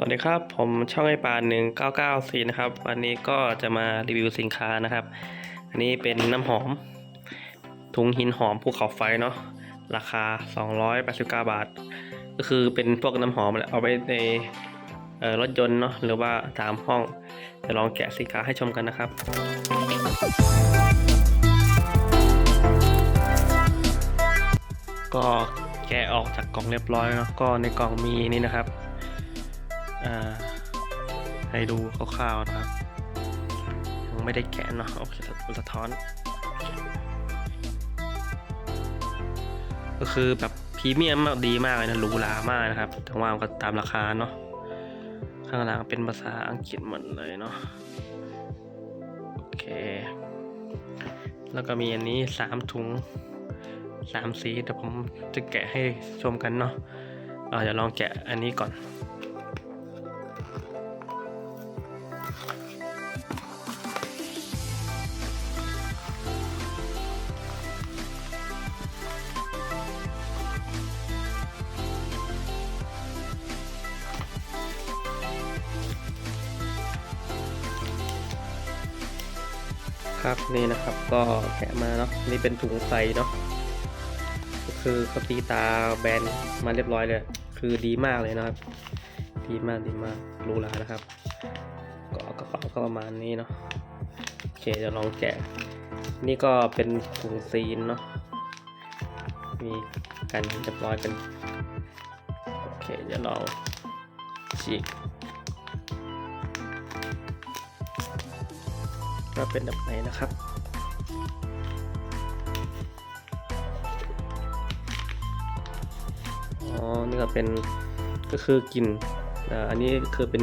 สวัสดีครับ ผมช่องไอปานหนึ่งเก้าเก้าสี่นะครับ วันนี้ก็จะมารีวิวสินค้านะครับ อันนี้เป็นน้ำหอม ถุงหินหอมภูเขาไฟเนาะราคา 289 บาท ก็คือเป็นพวกน้ำหอมแหละเอาไว้ในรถยนต์เนาะหรือว่าตามห้องจะลองแกะสินค้าให้ชมกันนะครับก็แกะออกจากกล่องเรียบร้อยเนาะก็ในกล่องมีนี่นะครับ อ่าให้ดูคร่าวๆนะครับ ยังไม่ได้แกะเนาะโอเคสะท้อน ก็คือแบบพรีเมียมมากดีมากเลยนะหรูหรามากนะครับ แต่ว่ามันก็ตามราคาเนาะข้างหลังเป็นภาษาอังกฤษหมดเลยเนาะโอเค แล้วก็มีอันนี้สามถุงสามสีแต่ผมจะแกะให้ชมกันเนาะเดี๋ยวลองแกะอันนี้ก่อน ครับนี่นะครับก็แกะมาเนาะนี่เป็นถุงใสเนาะก็คือเขาตีตาแบนมาเรียบร้อยเลย คือดีมากเลยนะครับ ดีมากดีมากรูหรานะครับ ก็กระเป๋าก็ประมาณนี้เนาะโอเคจะลองแกะ นี่ก็เป็นถุงซีนเนาะมีกันเรียบร้อยเป็นโอเคจะลองฉีก ก็เป็นแบบไหนนะครับอ๋อนี่ก็เป็นก็คือกลิ่นอันนี้คือเป็น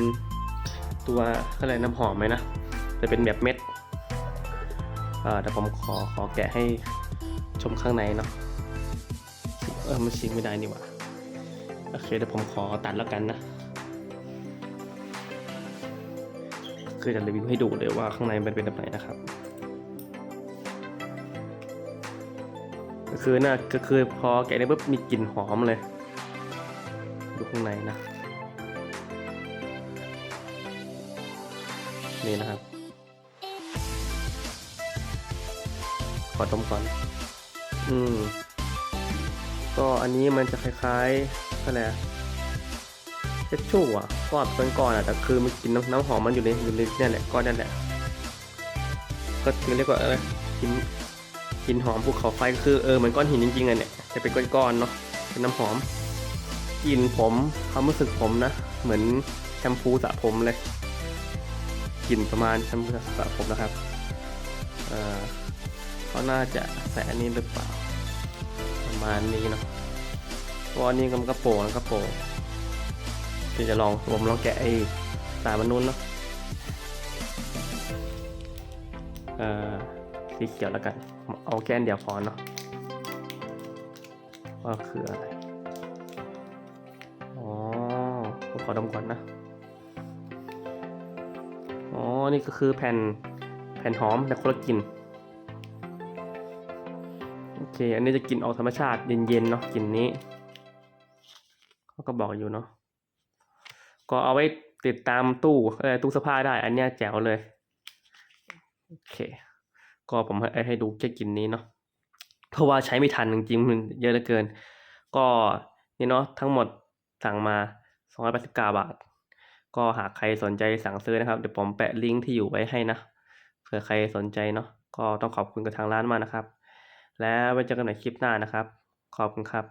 ตัวอะไรน้ำหอมไหมนะจะเป็นแบบเม็ดอ่าเดี๋ยวผมขอขอแกะให้ชมข้างในเนาะเออมันชิงไม่ได้นี่หว่าโอเคเดี๋ยวผมขอตัดแล้วกันนะ คือจะรีวิวให้ดูเลยว่าข้างในมันเป็นแบบไหนนะครับ ก็คือน่าก็คือพอแกะได้ปุ๊บมีกลิ่นหอมเลย ดูข้างในนะ นี่นะครับ ขอดมก่อน อืม ก็อันนี้มันจะคล้ายๆอะไร อะเช็ดชู่อะก้อนเป็นก้อนอะแต่คือมันกินน้ำน้ำหอมมันอยู่ในอยู่ในนี่แหละก้อนนั่นแหละ ก็คือเรียกว่าอะไรกินกินหอมภูเขาไฟก็คือเออเหมือนก้อนหินจริงๆอะเนี่ยจะเป็นก้อนๆเนาะเป็นน้ำหอมกลิ่นผมความรู้สึกผมนะ เหมือนแชมพูสระผมเลยกลิ่นประมาณแชมพูสระผมนะครับเออเขาน่าจะใส่อันนี้หรือเปล่า ประมาณนี้เนาะเพราะอันนี้ก็มันกระโปรงกระโปรง เดี๋ยวจะลองผมลองแกะไอ้สายมันนุ่นเนาะเอ่อสีเขียวแล้วกัน เอาแกนเดียวพอเนาะว่าคืออะไร อ๋อผมขอดมก่อนนะ อ๋อ นี่ก็คือแผ่นแผ่นหอมแต่คนละกลิ่นโอเค อันนี้จะกลิ่นออกธรรมชาติเย็นๆเนาะกลิ่นนี้ เขาก็บอกอยู่เนาะ ก็เอาไว้ติดตามตู้เออตู้เสื้อผ้าได้ อันเนี้ยแจ๋วเลย โอเค ก็ผมให้ให้ดูแค่กลินนี้เนาะเพราะว่าใช้ไม่ทันจริงๆมันเยอะเหลือเกิน ก็นี่เนาะทั้งหมดสั่งมา289บาท ก็หากใครสนใจสั่งซื้อนะครับ เดี๋ยวผมแปะลิงก์ที่อยู่ไว้ให้นะเผื่อใครสนใจเนาะก็ต้องขอบคุณกับทางร้านมากนะครับ แล้วไว้เจอกันใหม่คลิปหน้านะครับ ขอบคุณครับ